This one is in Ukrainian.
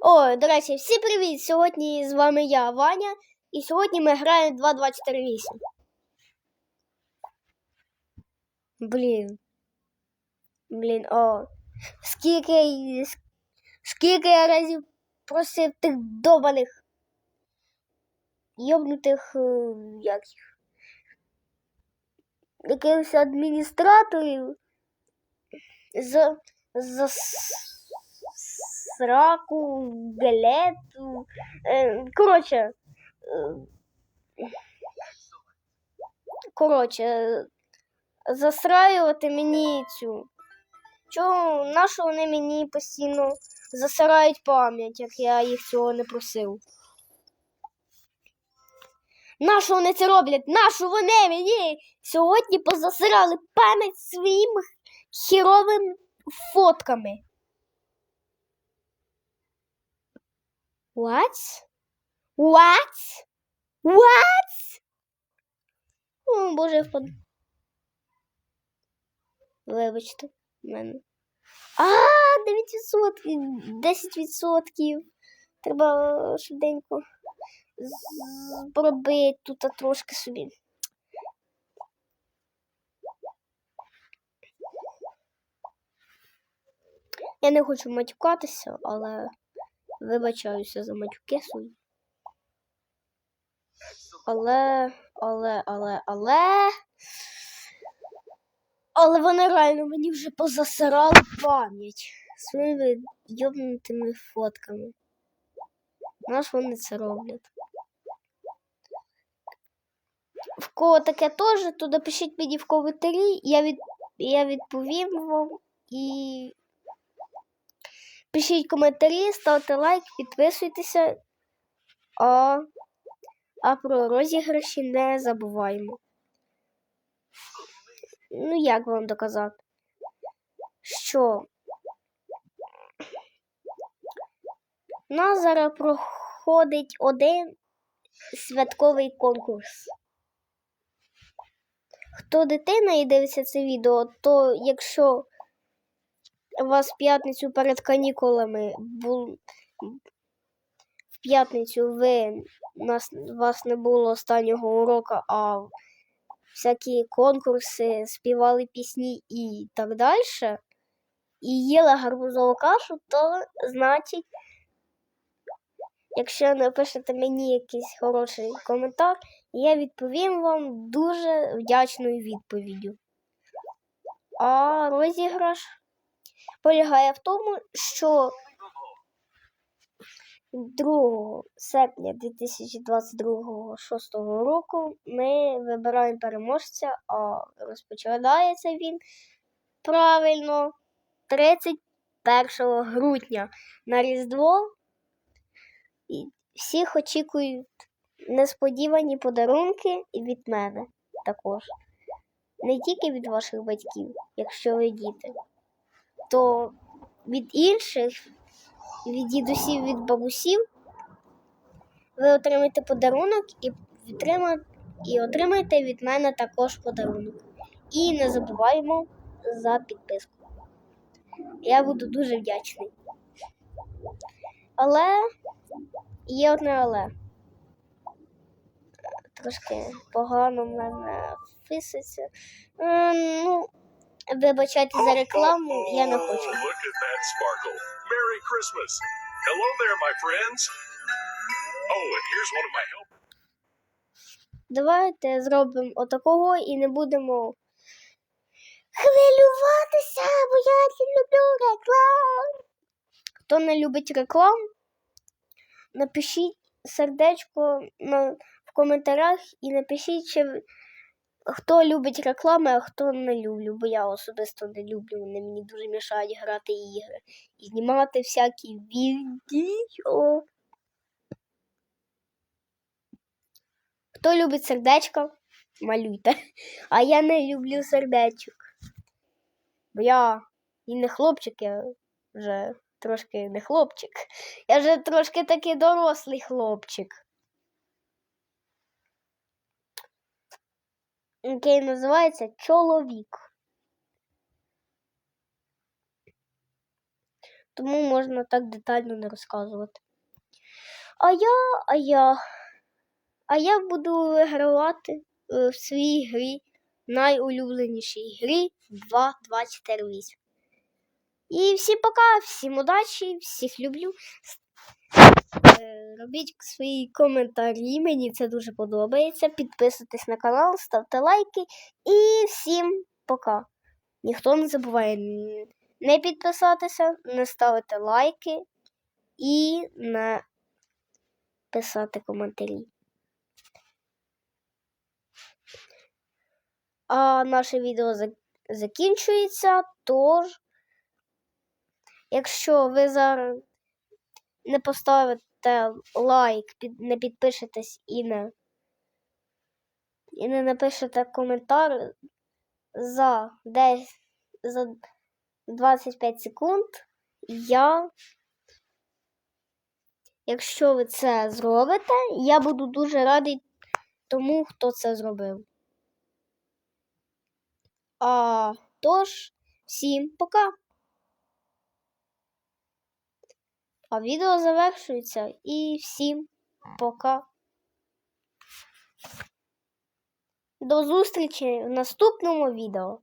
О, до речі, всі привіт! Сьогодні з вами я, Ваня, і сьогодні ми граємо 2248. Блін. Блін, о. Скільки, скільки я разів просив тих добаних йобнутих, е, як їх, якихось адміністраторів за, за сраку, галету. Е, коротше. е, Коротше, засраювати мені цю. Чого нащо вони мені постійно засирають пам'ять, як я їх цього не просив? Нащо вони це роблять? Нащо вони мені сьогодні позасирали пам'ять своїми хіровими фотками? What? What? What? О, Боже, я впаду. Вибачте, в мене. А, 9%, 10%. Треба швиденько з- пробити тут трошки собі. Я не хочу матюкатися, але вибачаюся за матюки свої. Але, але, але, але. Але вони реально мені вже позасирали пам'ять своїми йобнутими фотками. Наш вони це роблять. В кого таке теж, то напишіть мені в коментарі, я, від... я відповім вам і пишіть коментарі, ставте лайк, підписуйтеся. А, а про розіграші не забуваємо. Ну, як вам доказати? Що? У нас зараз проходить один святковий конкурс. Хто дитина і дивиться це відео, то якщо у вас в п'ятницю перед канікулами був в п'ятницю ви нас вас не було останнього уроку, а всякі конкурси, співали пісні і так далі, і їла гарбузову кашу, то значить, якщо напишете мені якийсь хороший коментар, я відповім вам дуже вдячною відповіддю. А розіграш полягає в тому, що 2 серпня 2022 6 року ми вибираємо переможця, а розпочинається він правильно 31 грудня на Різдво. І всіх очікують несподівані подарунки від мене також. Не тільки від ваших батьків, якщо ви діти, то від інших від дідусів, від бабусів, ви отримаєте подарунок і, і отримаєте від мене також подарунок. І не забуваємо за підписку. Я буду дуже вдячний. Але є одне але. Трошки погано в мене фиситься. Е, Ну, вибачайте за рекламу, я не хочу. Oh, look at that sparkle. Merry Christmas. Hello there, my friends. Oh, and here's one of my helpers. Давайте зробимо отакого і не будемо хвилюватися, бо я не люблю реклам. Хто не любить реклам, напишіть сердечко на, в коментарях і напишіть, чи хто любить реклами, а хто не люблю, бо я особисто не люблю. Вони мені дуже мішають грати ігри і знімати всякі відео. Хто любить сердечко, малюйте. А я не люблю сердечок. Бо я і не хлопчик, я вже трошки не хлопчик. Я вже трошки такий дорослий хлопчик. Який називається чоловік. Тому можна так детально не розказувати. А я, а я, а я буду вигравати е, в своїй грі, найулюбленішій грі 2.248. І всім пока, всім удачі, всіх люблю. Е, Робіть свої коментарі, мені це дуже подобається. Підписуйтесь на канал, ставте лайки і всім пока. Ніхто не забуває не підписатися, не ставити лайки і не писати коментарі. А наше відео закінчується, тож, якщо ви зараз не поставите лайк, не підпишетесь і не, і не напишете коментар за десь за 25 секунд, я, якщо ви це зробите, я буду дуже радий тому, хто це зробив. А тож, всім пока. А відео завершується і всім пока. До зустрічі в наступному відео.